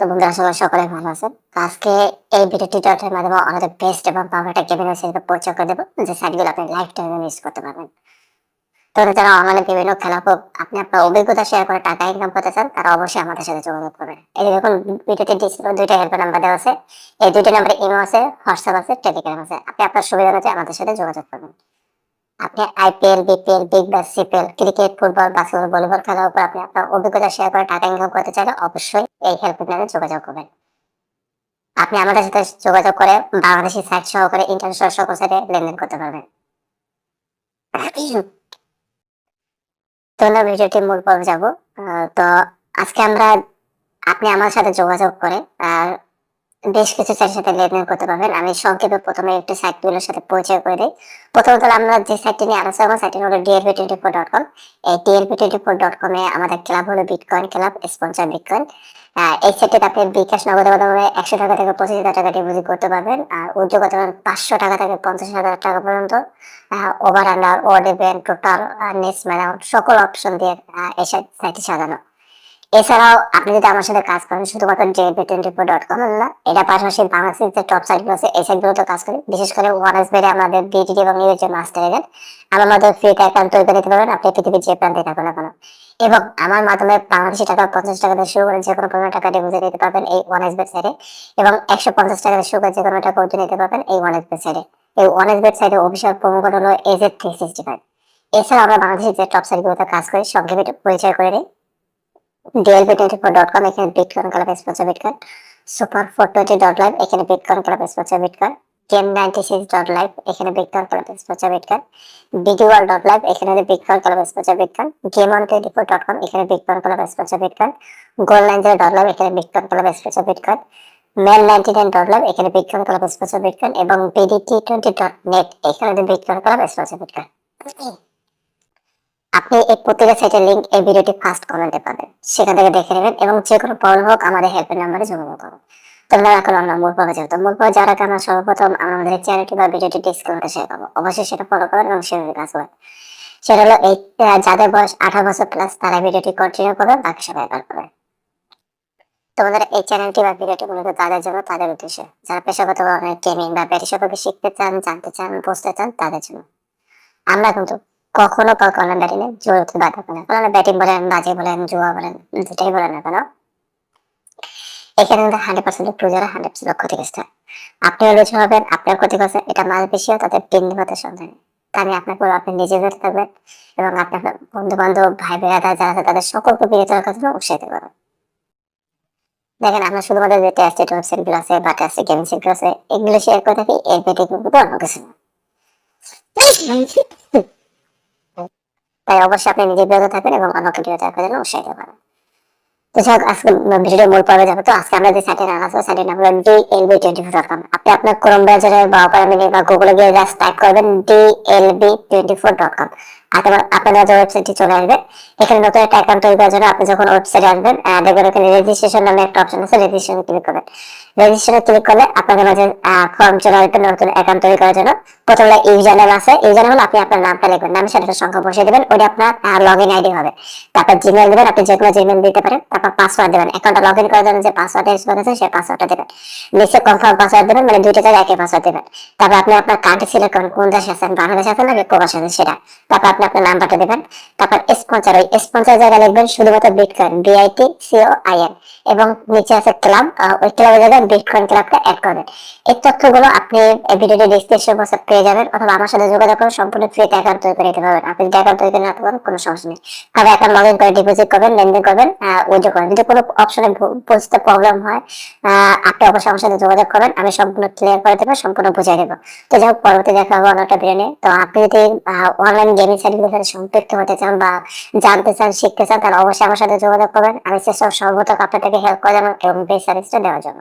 তো বন্ধুরা, সবাই সকলে ভালো আছেন? আজকে এই মাধ্যমে বেস্ট এবং পরিচয় করে দেবো। যে সাইটগুলো আপনি লাইফ করতে পারবেন। তো যারা অনলাইনে বিভিন্ন খেলা আপনি আপনার অভিজ্ঞতা শেয়ার করে টাকা ইনকাম করতে চান, তারা অবশ্যই আমাদের সাথে যোগাযোগ করবেন। এই দেখুন ডিসপ্লে দুইটা হেল্প নাম্বার দেওয়া আছে। এই দুইটা নাম্বারে ইমো আছে হোয়াটসঅ্যাপ আছে টেলিগ্রাম আছে। আপনি আপনার সুবিধা অনুযায়ী আমাদের সাথে যোগাযোগ করবেন। আপনি IPL, BPL, Big Bash CPL, cricket, football, basketball, volleyball খেলার উপর আপনি আপনার অভিজ্ঞতা শেয়ার করে টাকা ইনকাম করতে চাইলে অবশ্যই এই হেল্পলাইনে যোগাযোগ করবেন। আপনি আমাদের সাথে যোগাযোগ করে বাংলাদেশি সাইট সহকারে ইন্টারন্যাশনাল সকল সাইটে লেনদেন করতে পারবেন। তো আমরা ভিডিওটি মূল পর্বে যাব। তো আজকে আমরা, আপনি আমার সাথে যোগাযোগ করে, আর বেশ কিছু সাইটের সাথে লেনদেন করতে পারবেন আমি সংক্ষেপে প্রথমে একটু সাইটগুলোর সাথে পরিচয় করে দিই। প্রথমত আমরা যে সাইটটি নিয়ে আলোচনা করব সাইটটি হলো DLP twenty four dot com এই ডিএলপি টোয়েন্টি ফোর ডট কমে আমাদের ক্লাব হলো বিটকয়েন ক্লাব স্পন্সর বিটকয়েন এই সাইটটিতে আপনি বিকাশ নগদের মাধ্যমে একশো টাকা থেকে পঁচিশ হাজার টাকা ডিপোজিট করতে পারবেন। আর উদ্যোগ করতে পাঁচশো টাকা থেকে পঞ্চাশ হাজার টাকা পর্যন্ত। Over under odd even total next ম্যারাউন্ড সকল অপশন দিয়ে এই সাইটটি সাজানো। এছাড়াও আপনি যদি আমার সাথে কাজ করেন, শুধুমাত্র JP twenty four dot com না, এটা পাশাপাশি বাংলাদেশের যে টপ সাইটগুলো আছে, এই সাইটগুলোতে কাজ করি। বিশেষ করে ওয়ান এস বেড়ে আমাদের বিটিডি এবং নিউজ যে মাস্টার এজেন্ট আমার মাধ্যমে ফ্রি অ্যাকাউন্ট তৈরি করে দিতে পারবেন, আপনি পৃথিবীর যে প্রান্তে থাকুন না কেন। এবং আমার মাধ্যমে বাংলাদেশি টাকা পঞ্চাশ টাকা দিয়ে শুরু করে যে কোনো পরিমাণ টাকা ডিপোজিট দিতে পারবেন এই ওয়ান এস সাইডে এবং একশো পঞ্চাশ টাকা দিয়ে শুরু করে যে কোনো টাকা উঠে নিতে পারবেন এই ওয়ান এস সাইডে এই ওয়ান এস সাইডে অফিসিয়াল প্রোমো কোড হলো এজেড থ্রি সিক্সটি ফাইভ এছাড়া আমরা বাংলাদেশের যে টপ সাইটগুলোতে কাজ করি, সংক্ষেপে পরিচয় করে নিই dlb24.com এখানে bitcoin club sponsor bitcoin super four twenty dot live এখানে bitcoin club sponsor bitcoin game ninety six dot live এখানে বিটকয়েন ক্লাব স্পন্সর বিটকয়েন বিডিওয়াল ডট লাইভ এখানে bitcoin club sponsor bitcoin game on twenty four dot com এখানে bitcoin club sponsor bitcoin goal nine zero dot live এখানে bitcoin club sponsor bitcoin mail ninety nine dot live এখানে bitcoin club sponsor bitcoin এবং BDT twenty dot net এখানে bitcoin club sponsor bitcoin আপনি এই প্রত্যেকের সাইটের link এই ভিডিওটি ফার্স্ট কমেন্টে পাবেন। সেখান থেকে দেখে নেবেন এবং যে কোনো প্রবলেম হোক, আমাদের হেল্পের নাম্বারে যোগাযোগ করুন তোমরা এখন আমরা মূল পাবে মূল পাবে যারা সর্বপ্রথম আমাদের চ্যানেলটি বা ভিডিওটি ডিসকাউন্টে শেয়ার করব। অবশ্যই সেটা ফলো করবেন এবং সেভাবে কাজ করবেন সেটা হলো এই যাদের বয়স আঠারো বছর প্লাস তারা ভিডিওটি কন্টিনিউ করবে বাকি সবাই তোমাদের এই চ্যানেলটি বা ভিডিওটি মূলত তাদের জন্য, তাদের উদ্দেশ্যে। যারা পেশাগত গেমিং বা সম্পর্কে শিখতে চান, জানতে চান, বুঝতে চান, তাদের জন্য। আমরা কিন্তু কখনো কাউকে অনলাইন ব্যাটিংয়ে জড়িত বাধা করে না। ব্যাটিং বলেন বাজে বলেন, জুয়া বলেন, যেটাই বলেন না কেন, এখানে কিন্তু হান্ড্রেড পার্সেন্ট হান্ড্রেড পার্সেন্ট হবেন আপনার এটা মাছ তাদের সন্ধান। আপনাকে বলব আপনি থাকবেন এবং আপনার বন্ধু বান্ধব ভাই যারা আছে, তাদের সকলকে জন্য উৎসাহিত করবেন। দেখেন, আমরা শুধুমাত্র যে টেস্টেড ওয়েবসাইটগুলো আছে বা টেস্টেড গেমিং আছে, এগুলো শেয়ার করে থাকি, এর বেটিং কিন্তু অন্য কিছু না। অবশ্যই আপনি নিজে বিরত থাকবেন এবং অন্যকে বিরত রাখার জন্য উৎসাহিত করেন তো যাই আজকে ভিডিও মূল পর্বে যাবে। তো আজকে আমরা যে সাইটের নাম আছে, সাইটের নাম হলো DLB twenty four dot com আপনি আপনার ক্রোম ব্রাউজারে বা অপারামিনি বা গুগলে গিয়ে জাস্ট টাইপ করবেন B twenty four dot com আপনাদের যে ওয়েবসাইটটি চলে আসবে। এখানে নতুন একটা অ্যাকাউন্ট তৈরি করার জন্য আপনি যখন ওয়েবসাইটে আসবেন দেখবেন এখানে রেজিস্ট্রেশন নামে একটা অপশন আছে রেজিস্ট্রেশন ক্লিক করবেন। রেজিস্ট্রেশনে ক্লিক করলে আপনাদের মাঝে ফর্ম চলে আসবে নতুন অ্যাকাউন্ট তৈরি করার জন্য। প্রথমে ইউজার নেম আছে ইউজার নেম আপনি আপনার নামটা লিখবেন নামের সাথে সংখ্যা বসিয়ে দেবেন ওটা আপনার লগ ইন আইডি হবে। তারপর জিমেল দেবেন, আপনি যে কোনো জিমেল দিতে পারেন, তারপর পাসওয়ার্ড দেবেন। অ্যাকাউন্টটা লগ ইন করার জন্য যে পাসওয়ার্ড ইউজ করেছেন সেই পাসওয়ার্ডটা দেবেন। নিচে কনফার্ম পাসওয়ার্ড দেবেন মানে দুইটা জায়গায় একই পাসওয়ার্ড দেবেন। তারপর আপনি আপনার কান্ট্রি সিলেক্ট করেন, কোন দেশে আছেন, বাংলাদেশ আছেন নাকি প্রবাস আছেন, সেটা। তারপর আপনি আপনার নাম্বারটা দেবেন, তারপর স্পন্সর ওই স্পন্সর জায়গায় লিখবেন শুধুমাত্র বিটকয়েন বিআইটি সিও আইএন এবং নিচে আছে ক্লাব ওই ক্লাবের জায়গায় বিটকয়েন ক্লাবটা অ্যাড করবেন। এই তথ্যগুলো আপনি ভিডিওটি ডিসক্রিপশন বক্সে পেয়ে যাবেন, অথবা আমার সাথে যোগাযোগ করে সম্পূর্ণ ফ্রি অ্যাকাউন্ট তৈরি করে নিতে পারবেন। আপনি যদি অ্যাকাউন্ট তৈরি করে নিতে পারবেন কোনো সমস্যা নেই। তবে অ্যাকাউন্ট লগ ইন করে ডিপোজিট করবেন, লেনদেন করবেন উইথড্র করবেন। যদি কোনো অপশনে বুঝতে প্রবলেম হয় আপনি অবশ্যই আমার সাথে যোগাযোগ করবেন, আমি সম্পূর্ণ ক্লিয়ার করে দেবো, সম্পূর্ণ বুঝিয়ে দেবো। তো যাই হোক, পরবর্তী দেখা হবে অন্য একটা ভিডিও নিয়ে। তো আপনি যদি অনলাইন গেমিং সাইটগুলোর সাথে সম্পৃক্ত হতে চান বা জানতে চান, শিখতে চান, তাহলে অবশ্যই আমার সাথে যোগাযোগ করবেন। আমি চেষ্টা সর্বতক আপনাদেরকে হেল্প করার জন্য এবং বেস্ট সার্ভিসটা দেওয়ার জন্য।